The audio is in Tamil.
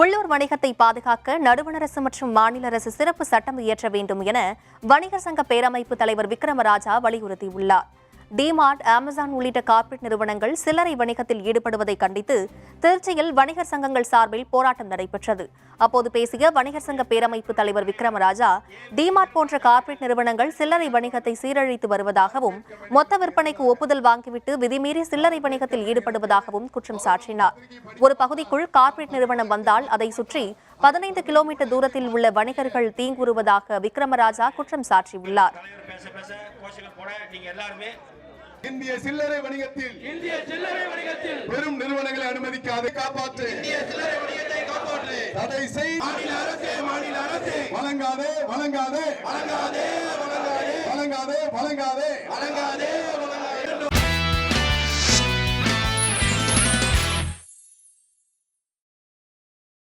உள்ளூர் வணிகத்தை பாதுகாக்க நடுவண் அரசு மற்றும் மாநில அரசு சிறப்பு சட்டம் இயற்ற வேண்டும் என வணிகர் சங்க பேரமைப்பு தலைவர் விக்ரமராஜா வலியுறுத்தியுள்ளார். டிமார்ட் அமேசான் உள்ளிட்ட கார்ப்பரேட் நிறுவனங்கள் சில்லறை வணிகத்தில் ஈடுபடுவதை கண்டித்து திருச்சியில் வணிகர் சங்கங்கள் சார்பில் போராட்டம் நடைபெற்றது. அப்போது பேசிய வணிகர் சங்க பேரமைப்பு தலைவர் விக்ரமராஜா டிமார்ட் போன்ற கார்ப்பரேட் நிறுவனங்கள் சில்லறை வணிகத்தை சீரழித்து வருவதாகவும் மொத்த விற்பனைக்கு ஒப்புதல் வாங்கிவிட்டு விதிமீறி சில்லறை வணிகத்தில் ஈடுபடுவதாகவும் குற்றம் சாட்டினார் ஒரு பகுதிக்குள் கார்ப்பரேட் நிறுவனம் வந்தால் அதை சுற்றி பதினைந்து கிலோமீட்டர் தூரத்தில் உள்ள வணிகர்கள் தீங்குறுவதாக விக்ரமராஜா குற்றம் சாட்டியுள்ளார் பேச பேச கோஷங்கள் போட நீங்க எல்லாருமே இந்திய சில்லறை வணிகத்தில் இந்திய சில்லறை வணிகத்தில் பெரும் நிறுவனங்களை அனுமதிக்காது காப்பாற்று. இந்திய சில்லறை வணிகத்தை காப்பாற்று. தடை செய். மாநில அரசு மாநில அரசு. வழங்காதே வழங்காதே. வழங்காதே வழங்காதே. வழங்காதே வழங்காதே.